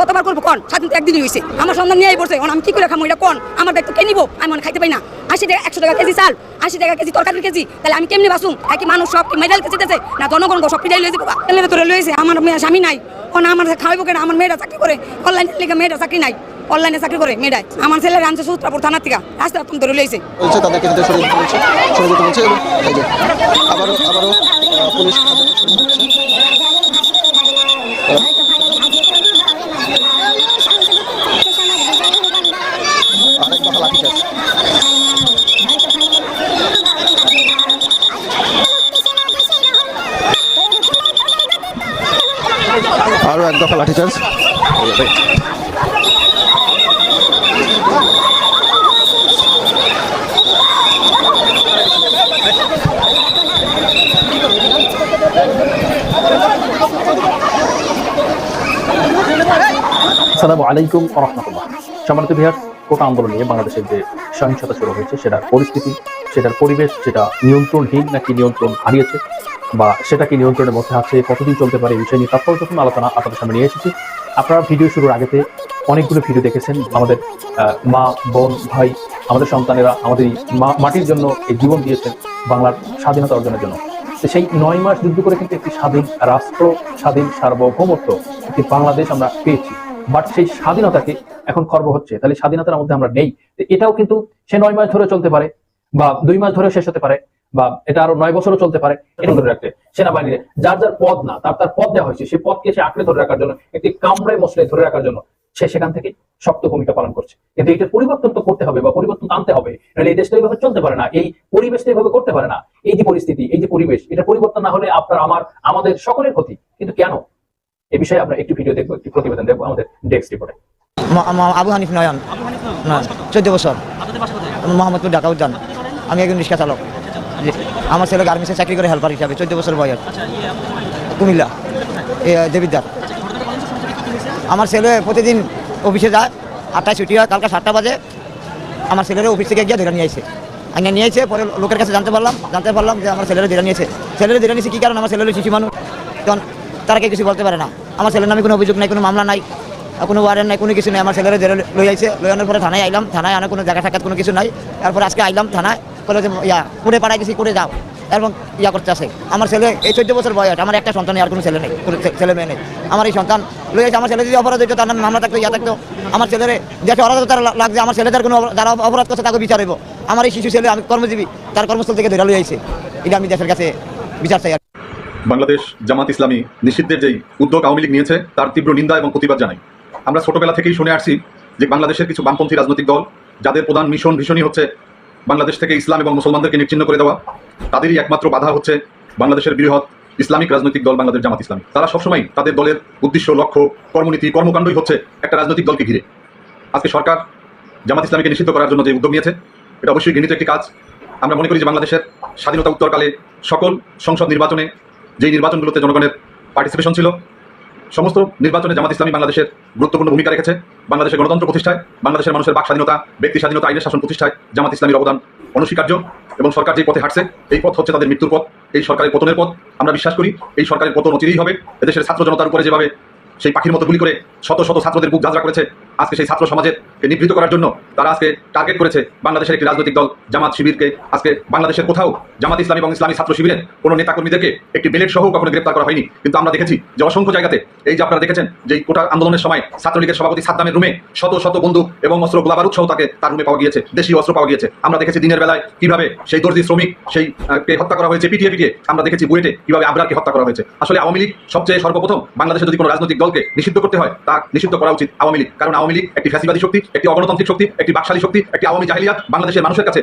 কতবার করব, কোন? স্বাধীন একদিনই হয়েছে আমার সন্ধান নিয়েই পড়ছে আমি কি করে খামো? এটা কোন? আমার দায়িত্ব কে নিবো? আমি মনে খাইতে পাই না। আশি টাকা, একশো টাকা কেজি চাল, আশি টাকা কেজি তরকারি কেজি। তাহলে আমি কেমনি বাসুম কি মানুষ সব মেডাল কেজিতেছে না জনগণ সব পিটাই লইছে বাবা এলে তোরে লইছে? আমার মেয়ে স্বামী নাই। ও না আমার খাওয়াইবো কেন? আমার মেয়েরা চাকরি করে। অনলাইন লেগে মেয়েরা চাকরি নাই। অনলাইনে চাকরি করে মেয়েরাই আমার ছেলে রানছে সূত্রাপুর থানার থেকে। রাস্তা তুমি ধরে লইছে। বলছে, তাদেরকে পুলিশ তাদেরকে সরে যেতে বলছে। আরেক দফা লাঠিচার্জ আরও এক দফা লাঠিচার্জ আসসালামু আলাইকুম রহমতুল্লাহ। সম্মানিত বিহার কোটা আন্দোলন নিয়ে বাংলাদেশের যে সহিংসতা শুরু হয়েছে, সেটার পরিস্থিতি, সেটার পরিবেশ, সেটা নিয়ন্ত্রণহীন নাকি নিয়ন্ত্রণ হারিয়েছে বা সেটা কি নিয়ন্ত্রণের মধ্যে আছে, কতদিন চলতে পারে এই বিষয় নিয়ে তাৎপর্যপূর্ণ আলোচনা আপনাদের সামনে নিয়ে এসেছি, আপনারা ভিডিও শুরুর আগেতে অনেকগুলো ভিডিও দেখেছেন, আমাদের মা, বোন, ভাই, আমাদের সন্তানেরা আমাদের মাটির জন্য এই জীবন দিয়েছেন বাংলার স্বাধীনতা অর্জনের জন্য। সেই নয় মাস যুদ্ধ করে কিন্তু একটি স্বাধীন রাষ্ট্র, স্বাধীন সার্বভৌমত্ব, একটি বাংলাদেশ আমরা পেয়েছি। বাট সেই স্বাধীনতাকে এখন খর্ব হচ্ছে। তাহলে স্বাধীনতার মধ্যে আমরা নেই। এটাও কিন্তু সে নয় মাস ধরে চলতে পারে বা দুই মাস ধরে শেষ হতে পারে বা এটা আরও নয় বছরও চলতে পারে। এটা ধরে রাখতে সেনাবাহিনীর যার যার পদ না, তার তার পদ দেওয়া হয়েছে সেই পদকে সে আঁকড়ে ধরে রাখার জন্য, একটি কামড়ায় মশলে ধরে রাখার জন্য সে সেখান থেকে শক্ত ভূমিকা পালন করছে। কিন্তু এটার পরিবর্তন তো করতে হবে বা পরিবর্তন আনতে হবে। নাহলে এই দেশটা এইভাবে চলতে পারে না, এই পরিবেশটা এইভাবে করতে পারে না। এই যে পরিস্থিতি, এই যে পরিবেশ, এটা পরিবর্তন না হলে আপনার, আমার, আমাদের সকলের ক্ষতি। কিন্তু কেন? এ বিষয়ে আমরা একটু ভিডিও দেখব একটি প্রতিবেদন দেখব আমাদের ডেস্ক রিপোর্টে ম- ম- আবু হানিফ নয়ন চোদ্দ বছর। মোহাম্মদপুর ঢাকা উদ্যান আমি একজন রিক্সা চালক। আমার ছেলে গার্মেন্টসে চাকরি করে হেল্পার হিসাবে চোদ্দ বছর বয়স। কুমিল্লা। এ, দেবিদ্বার। আমার ছেলে প্রতিদিন অফিসে যায় আটটায় ছুটি হয় কালকে সাতটা বাজে। আমার ছেলেরা অফিস থেকে গিয়ে ধরে নিয়ে আসে আগে নিয়ে এসে পরে লোকের কাছে জানতে পারলাম জানতে পারলাম যে আমার ছেলেরা ধরে নিয়েছে। ছেলেরা ধরে নিয়েছে কী কারণ আমার ছেলেরা শিশু মানুষ? তখন তারা কেউ কিছু বলতে পারে না। আমার ছেলের নামে কোনো অভিযোগ নাই, কোনো মামলা নাই, কোনো ওয়ারেন্ট নাই, কোনো কিছু নাই। আমার ছেলেরা ধরে লই আইছে লই আনার পরে থানায় আইলাম, থানায় আনার কোনো জায়গা সাক্ষাৎ কোনো কিছু নাই। তারপরে আজকে আইলাম থানায় বলে যে, ইয়া কুড়ে পাড়ায় গেছি করে যাও। এবং ইয়া করতে আসে আমার ছেলে, এই চোদ্দ বছর বয়স, আমার একটা সন্তান, আর কোনো ছেলে নেই ছেলে মেয়ে নেই। আমার এই সন্তান লই আছে আমার ছেলে যদি অপরাধ হইতো, তার নামে মামলা থাকতো, ইয়া থাকতো। আমার ছেলের দেখে অরাধ তার লাগছে, আমার ছেলেদের কোনো যারা অপরাধ করছে, তাকে বিচার হইব। আমার এই শিশু ছেলে, আমি কর্মজীবী, তার কর্মস্থল থেকে ধরে লই আইছে। এটা আমি দেশের কাছে বিচার চাই। বাংলাদেশ জামাত ইসলামী নিষিদ্ধের যেই উদ্যোগ আওয়ামী লীগ নিয়েছে, তার তীব্র নিন্দা এবং প্রতিবাদ জানাই। আমরা ছোটবেলা থেকেই শুনে আসছি যে বাংলাদেশের কিছু বামপন্থী রাজনৈতিক দল, যাদের প্রধান মিশন ভীষণই হচ্ছে বাংলাদেশ থেকে ইসলাম এবং মুসলমানদেরকে নিশ্চিন্ন করে দেওয়া, তাদেরই একমাত্র বাধা হচ্ছে বাংলাদেশের বৃহৎ ইসলামিক রাজনৈতিক দল বাংলাদেশ জামাত ইসলামী। তারা সবসময় তাদের দলের উদ্দেশ্য, লক্ষ্য, কর্মনীতি, কর্মকাণ্ডই হচ্ছে একটা রাজনৈতিক দলকে ঘিরে। আজকে সরকার জামাত ইসলামীকে নিষিদ্ধ করার জন্য যে উদ্যোগ নিয়েছে, এটা অবশ্যই ঘৃণিত একটি কাজ। আমরা মনে করি যে বাংলাদেশের স্বাধীনতা উত্তরকালে সকল সংসদ নির্বাচনে যেই নির্বাচনগুলোতে জনগণের পার্টিসিপেশন ছিল, সমস্ত নির্বাচনে জামাত ইসলামী বাংলাদেশের গুরুত্বপূর্ণ ভূমিকা রেখেছে। বাংলাদেশের গণতন্ত্র প্রতিষ্ঠায়, বাংলাদেশের মানুষের বাক স্বাধীনতা, ব্যক্তি স্বাধীনতা, আইনের শাসন প্রতিষ্ঠায় জামাত ইসলামীর অবদান অনস্বীকার্য এবং সরকার যে পথে হাঁটছে, এই পথ হচ্ছে তাদের মৃত্যুর পথ, এই সরকারের পতনের পথ। আমরা বিশ্বাস করি, এই সরকারের পতন অচিরেই হবে। এদেশের ছাত্র জনতার উপরে যেভাবে সেই পাখির মতো গুলি করে শত শত ছাত্রদের বুক যাত্রা করেছে আজকে সেই ছাত্র সমাজের নিবৃত করার জন্য তারা আজকে টার্গেট করেছে বাংলাদেশের একটি রাজনৈতিক দল, জামাত শিবিরকে। আজকে বাংলাদেশের কোথাও জামাত ইসলামী এবং ইসলামী ছাত্র শিবিরের কোনো নেতাকর্মীদেরকে একটি বেলেট সহ কখনো গ্রেপ্তার করা হয়নি। কিন্তু আমরা দেখেছি যে অসংখ্য জায়গাতে, এই যে আপনারা দেখেছেন যে কোটা আন্দোলনের সময় ছাত্রলীগের সভাপতি সাদ্দামের রুমে শত শত বন্দুক এবং অস্ত্র গোলাবারুদ সহ তাকে তার রুমে পাওয়া গিয়েছে, দেশীয় অস্ত্র পাওয়া গিয়েছে। আমরা দেখেছি দিনের বেলায় কীভাবে সেই দর্জি শ্রমিক সেই হত্যা করা হয়েছে, পিটিয়ে পিটিয়ে আমরা দেখেছি বুয়েটে কীভাবে আবরারকে হত্যা করা হয়েছে। আসলে আওয়ামী লীগ সবচেয়ে সর্বপ্রথম বাংলাদেশে যদি কোনো রাজনৈতিক দলকে নিষিদ্ধ করতে হয়, তা নিষিদ্ধ করা উচিত আওয়ামী লীগ। কারণ আওয়ামী লীগ একটি ফ্যাসিবাদী শক্তি, একটি অগণতান্ত্রিক শক্তি, একটি বাকশালী শক্তি, একটি আওয়ামী জাহিলিয়াত বাংলাদেশের মানুষের কাছে